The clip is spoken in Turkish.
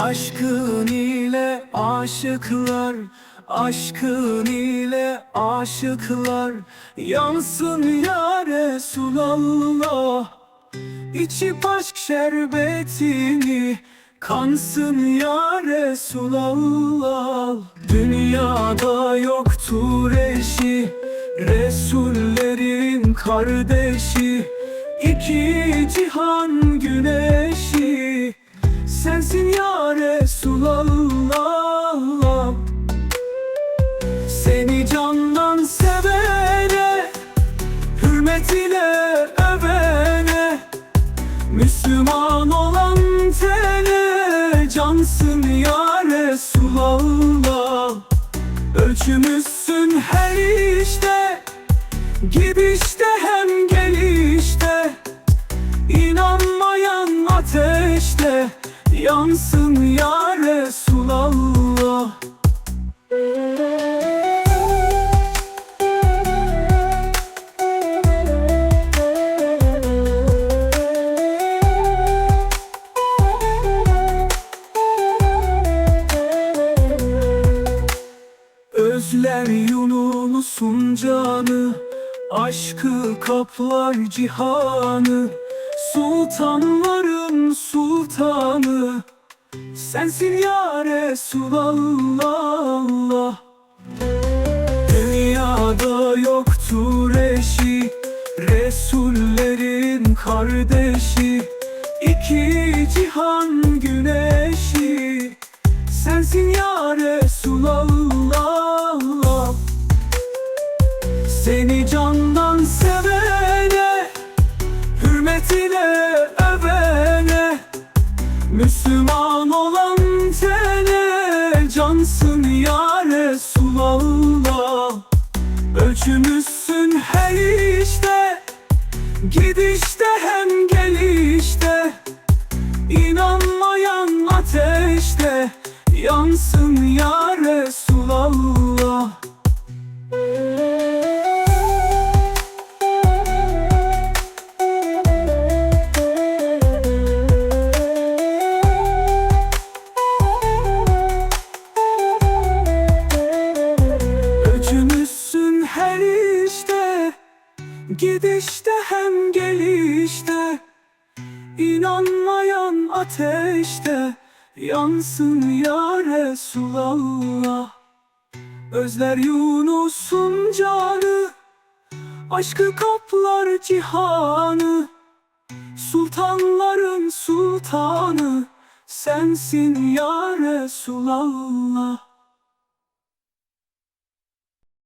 Aşkın ile aşıklar Aşkın ile aşıklar. Yansın ya Resulallah İçip aşk şerbetini Kansın ya Resulallah Dünyada yoktur eşi Resullerin kardeşi. İki cihan güneşi Sensin ya Resulallah Seni candan sevene Hürmet ile övene. Müslüman olan tene Cansın ya Resulallah Ölçümüzsün her işte Gidişte hem Yansın ya Resulallah Özler Yunus'un canı Aşkı kaplar cihanı Sultanı Sensin ya Resulallah. Dünyada yoktur eşi Resullerin kardeşi. İki cihan güneşi Sensin ya Resulallah. Seni candan Müslüman olan tene Cansın ya Resulallah Ölçümüzsün her işte Gidişte hem gelişte. İnanmayan ateşte Yansın Gidişte hem gelişte İnanmayan ateşte Yansın ya Resulallah. Özler Yunus'un canı Aşkı kaplar cihanı Sultanların sultanı Sensin ya Resulallah